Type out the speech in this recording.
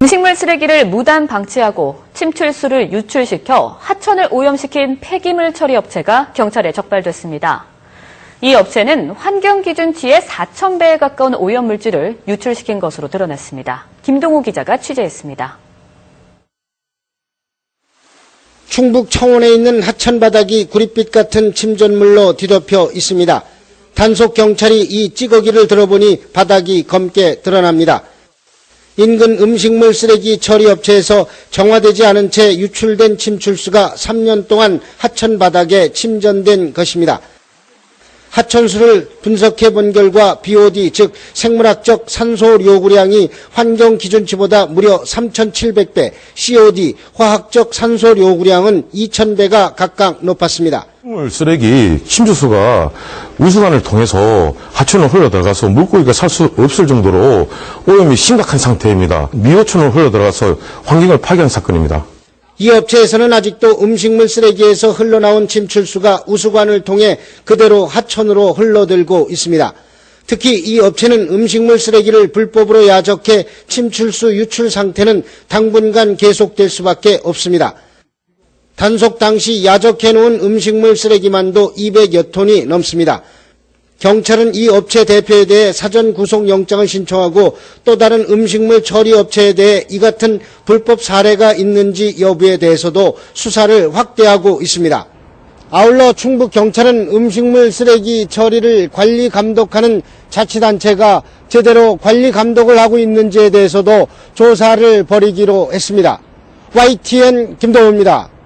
음식물 쓰레기를 무단 방치하고 침출수를 유출시켜 하천을 오염시킨 폐기물 처리 업체가 경찰에 적발됐습니다. 이 업체는 환경 기준치의 4,000배에 가까운 오염물질을 유출시킨 것으로 드러났습니다. 김동호 기자가 취재했습니다. 충북 청원에 있는 하천 바닥이 구릿빛 같은 침전물로 뒤덮여 있습니다. 단속 경찰이 이 찌꺼기를 들어보니 바닥이 검게 드러납니다. 인근 음식물 쓰레기 처리 업체에서 정화되지 않은 채 유출된 침출수가 3년 동안 하천 바닥에 침전된 것입니다. 하천수를 분석해 본 결과 BOD 즉 생물학적 산소 요구량이 환경 기준치보다 무려 3,700배, COD 화학적 산소 요구량은 2,000배가 각각 높았습니다. 물 쓰레기 침주수가 우수관을 통해서 하천으로 흘러들어가서 물고기가 살 수 없을 정도로 오염이 심각한 상태입니다. 미호천으로 흘러들어가서 환경을 파괴한 사건입니다. 이 업체에서는 아직도 음식물 쓰레기에서 흘러나온 침출수가 우수관을 통해 그대로 하천으로 흘러들고 있습니다. 특히 이 업체는 음식물 쓰레기를 불법으로 야적해 침출수 유출 상태는 당분간 계속될 수밖에 없습니다. 단속 당시 야적해 놓은 음식물 쓰레기만도 200여 톤이 넘습니다. 경찰은 이 업체 대표에 대해 사전 구속 영장을 신청하고 또 다른 음식물 처리 업체에 대해 이 같은 불법 사례가 있는지 여부에 대해서도 수사를 확대하고 있습니다. 아울러 충북 경찰은 음식물 쓰레기 처리를 관리 감독하는 자치단체가 제대로 관리 감독을 하고 있는지에 대해서도 조사를 벌이기로 했습니다. YTN 김동호입니다.